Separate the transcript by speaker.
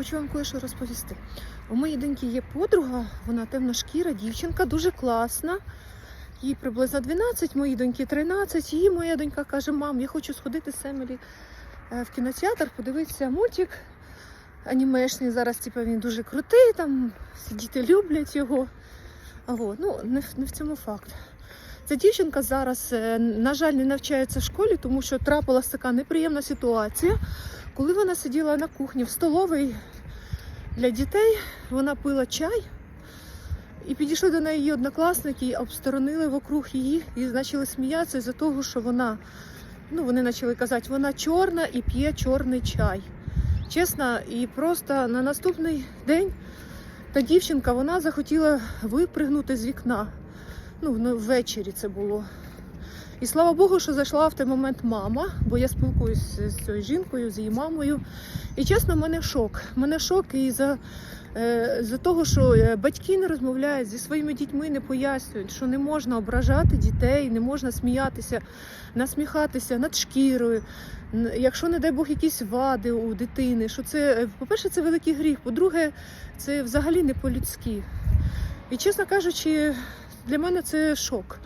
Speaker 1: хочу вам кое-що розповісти. У моєї доньки є подруга, вона темношкіра дівчинка, дуже класна. Їй приблизно 12, моїй доньки 13. І моя донька каже: мам, я хочу сходити з Емілі е, в кінотеатр, подивитися мультик анімешний. Зараз типу, він дуже крутий, там всі діти люблять його. А от, ну, не, не в цьому факт. Ця дівчинка зараз, е, на жаль, не навчається в школі, тому що трапилась така неприємна ситуація. Коли вона сиділа на кухні в столовій для дітей, вона пила чай, і підійшли до неї її однокласники, обсторонили вокруг її і почали сміятися з-за того, що вона, ну вони почали казати, вона чорна і п'є чорний чай. Чесно, і просто на наступний день та дівчинка вона захотіла випригнути з вікна. Ну, ввечері це було. І слава Богу, що зайшла в той момент мама, бо я спілкуюся з цією жінкою, з її мамою. І чесно, в мене шок. В мене шок і за, е, за того, що е, батьки не розмовляють зі своїми дітьми, не пояснюють, що не можна ображати дітей, не можна сміятися, насміхатися над шкірою. Якщо, не дай Бог, якісь вади у дитини, що це, е, по-перше, це великий гріх. По-друге, це взагалі не по-людськи. І чесно кажучи, для мене це шок.